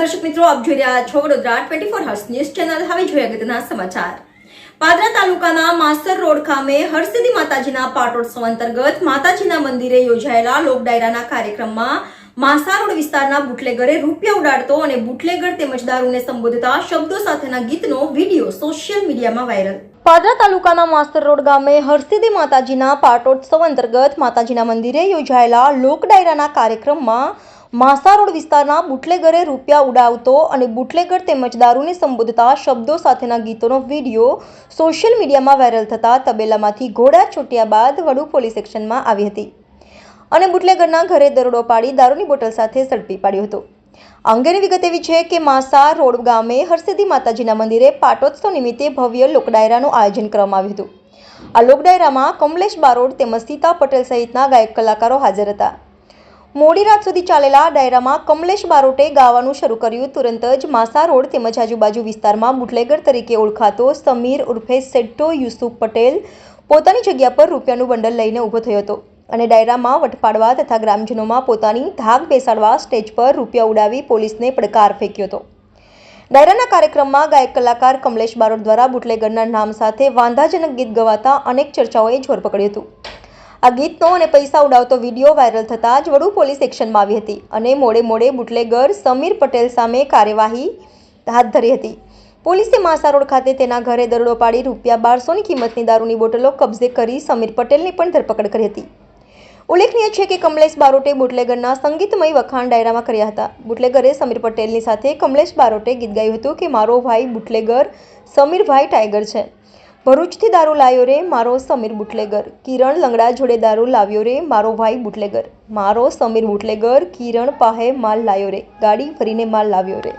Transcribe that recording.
દર્શક મિત્રો, આપ જોઈ રહ્યા છો Vadodara twenty four hours news channel હવે જોઈએ અગત્યના સમાચાર. પાદરા તાલુકાના માસ્તર રોડ ખામે હરસિદ્ધિ માતાજીના પાટોત્સવ અંતર્ગત માતાજીના મંદિરે યોજાયેલા લોક ડાયરાના કાર્યક્રમમાં માસારોડ વિસ્તારના બુટલેગરે રૂપિયા ઉડાડતો અને બુટલેગર તેમજ દારૂને સંબોધતા શબ્દો સાથેના ગીતનો વીડિયો સોશિયલ મીડિયામાં વાયરલ. પાદરા તાલુકાના માસ્તર રોડ ગામે હરસિદ્ધિ માતાજીના પાટોત્સવ અંતર્ગત માતાજીના મંદિરે યોજાયેલા લોક ડાયરાના કાર્યક્રમમાં માસા રોડ વિસ્તારના બુટલેગરે રૂપિયા ઉડાવતો અને બુટલેગર તેમજ દારૂને સંબોધતા શબ્દો સાથેના ગીતોનો વીડિયો સોશિયલ મીડિયામાં વાયરલ થતા તબેલામાંથી ઘોડા છૂટ્યા બાદ વડુ પોલીસ એક્શનમાં આવી હતી. અને બુટલેગરના ઘરે દરોડો પાડી દારૂની બોટલ સાથે ઝડપી પાડ્યો હતો. અંગેની વિગત એવી છે કે માસા રોડ ગામે હરસિદ્ધિ માતાજીના મંદિરે પાટોત્સવ નિમિત્તે ભવ્ય લોકડાયરાનું આયોજન કરવામાં આવ્યું હતું. આ લોકડાયરામાં કમલેશ બારોડ તેમજ સીતા પટેલ સહિતના ગાયક કલાકારો હાજર હતા. મોડી રાત સુધી ચાલેલા ડાયરામાં કમલેશ બારોટે ગાવાનું શરૂ કર્યું. તુરંત જ માસા રોડ તેમજ આજુબાજુ વિસ્તારમાં બુટલેગર તરીકે ઓળખાતો સમીર ઉર્ફે સેટ્ટો યુસુફ પટેલ પોતાની જગ્યા પર રૂપિયાનું બંડલ લઈને ઊભો થયો હતો અને ડાયરામાં વટપાડવા તથા ગ્રામજનોમાં પોતાની ધાક બેસાડવા સ્ટેજ પર રૂપિયા ઉડાવી પોલીસને પડકાર ફેંક્યો હતો. ડાયરાના કાર્યક્રમમાં ગાયક કલાકાર કમલેશ બારોટ દ્વારા બુટલેગરના નામ સાથે વાંધાજનક ગીત ગવાતા અનેક ચર્ચાઓએ જોર પકડ્યું હતું. આ ગીતનો અને પૈસા ઉડાવતો વીડિયો વાયરલ થતાં જ વડુ પોલીસ એક્શનમાં આવી હતી અને મોડે મોડે બુટલેગર સમીર પટેલ સામે કાર્યવાહી હાથ ધરી હતી. પોલીસે માસારોડ ખાતે તેના ઘરે દરોડો પાડી રૂપિયા બારસોની કિંમતની દારૂની બોટલો કબજે કરી સમીર પટેલની પણ ધરપકડ કરી હતી. ઉલ્લેખનીય છે કે કમલેશ બારોટે બુટલેગરના સંગીતમય વખાણ ડાયરામાં કર્યા હતા. બુટલેગરે સમીર પટેલની સાથે કમલેશ બારોટે ગીત ગાયું હતું કે, મારો ભાઈ બુટલેગર સમીરભાઈ ટાઈગર છે. ભરૂચથી દારૂ લાવ્યો રે મારો સમીર બુટલેગર. કિરણ લંગડા જોડે દારૂ લાવ્યો રે મારો ભાઈ બુટલેગર. મારો સમીર બુટલેગર કિરણ પાહે માલ લાવ્યો રે. ગાડી ફરીને માલ લાવ્યો રે.